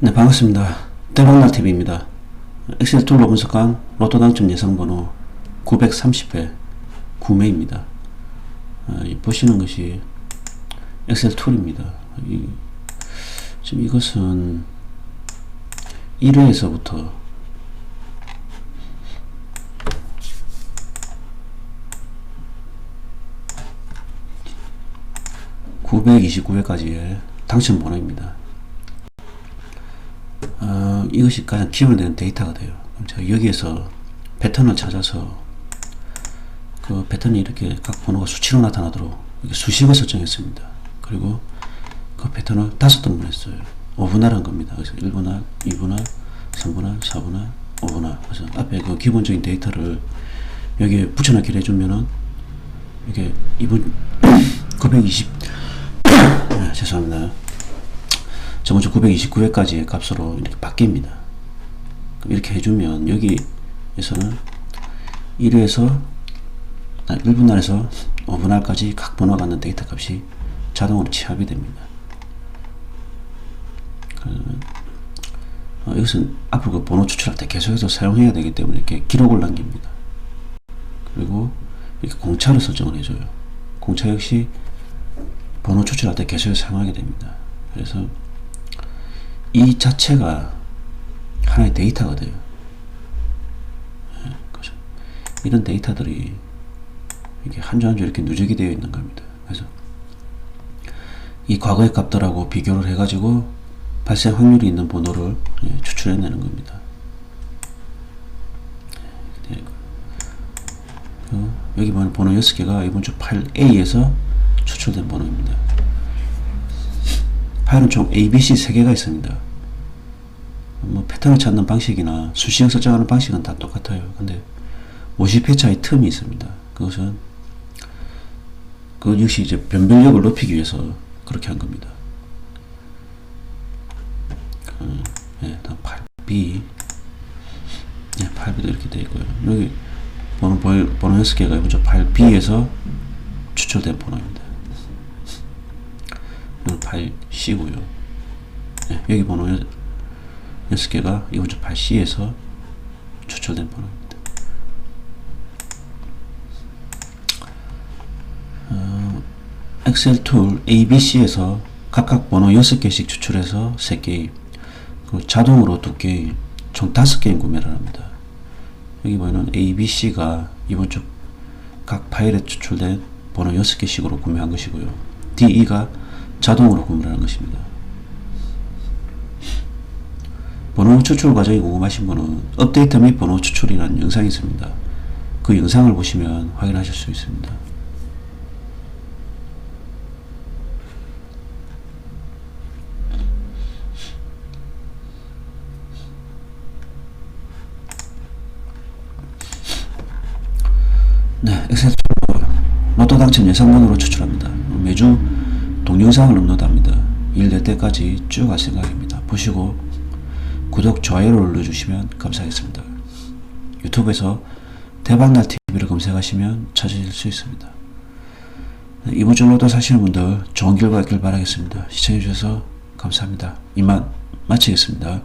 네, 반갑습니다. 대박날 TV입니다. 엑셀 툴로 분석한 로또 당첨 예상 번호 930회 구매입니다. 아, 이 보시는 것이 엑셀 툴입니다. 이, 지금 이것은 1회에서부터 (929회까지의) 당첨 번호입니다. 어, 이것이 가장 기본이 되는 데이터가 돼요. 그럼 제가 여기에서 패턴을 찾아서 그 패턴이 이렇게 각 번호가 수치로 나타나도록 수식을 설정했습니다. 그리고 그 패턴을 다섯 등분 했어요. 5분할한 겁니다. 그래서 1분할, 2분할, 3분할, 4분할, 5분할. 그래서 앞에 그 기본적인 데이터를 여기에 붙여넣기를 해주면은 이게 이분 920 네, 죄송합니다. 저번 주 929회까지의 값으로 이렇게 바뀝니다. 이렇게 해주면 여기에서는 1회에서 1분할에서 5분할까지 각 번호가 갖는 데이터 값이 자동으로 취합이 됩니다. 어, 이것은 앞으로 그 번호 추출할 때 계속해서 사용해야 되기 때문에 이렇게 기록을 남깁니다. 그리고 이렇게 공차를 설정을 해줘요. 공차 역시 번호 추출할 때 계속해서 사용하게 됩니다. 그래서 이 자체가 하나의 데이터가 돼요. 예. 이런 데이터들이 이게 한주한주 이렇게 누적이 되어 있는 겁니다. 그래서 이 과거의 값들하고 비교를 해가지고 발생 확률이 있는 번호를 예, 추출해내는 겁니다. 예, 그 여기 보면 번호 6개가 이번 주 8A에서 추출된 번호입니다. 파일은 총 A, B, C 3개가 있습니다. 뭐 패턴을 찾는 방식이나 수식을 설정하는 방식은 다 똑같아요. 근데 50회 차의 틈이 있습니다. 그것은 그 역시 이제 변별력을 높이기 위해서 그렇게 한 겁니다. 그, 예, 다음 8B 예, 8B도 이렇게 되어 있고요. 여기 번호, 번호 6개가 이번 주 8B에서 추출된 번호입니다. 이건 8C고요. 네, 여기 번호 6개가 이번 주 8C에서 추출된 번호입니다. 어, 엑셀 툴 ABC에서 각각 번호 6개씩 추출해서 3개의 그리고 자동으로 2개의 총 5개의 구매를 합니다. 여기 보이는 ABC가 이번 주 각 파일에 추출된 번호 6개씩으로 구매한 것이고요. DE가 자동으로 구매를 하는 것입니다. 번호 추출 과정이 궁금하신 분은 업데이트 및 번호 추출이라는 영상이 있습니다. 그 영상을 보시면 확인하실 수 있습니다. 네, 엑셀 로또 당첨 예상번호로 추출합니다. 매주 동영상을 업로드합니다. 일 될 때까지 쭉 할 생각입니다. 보시고 구독, 좋아요를 눌러주시면 감사하겠습니다. 유튜브에서 대박날 TV를 검색하시면 찾으실 수 있습니다. 네, 이번 주 로또 사시는 분들 좋은 결과 있길 바라겠습니다. 시청해주셔서 감사합니다. 이만 마치겠습니다.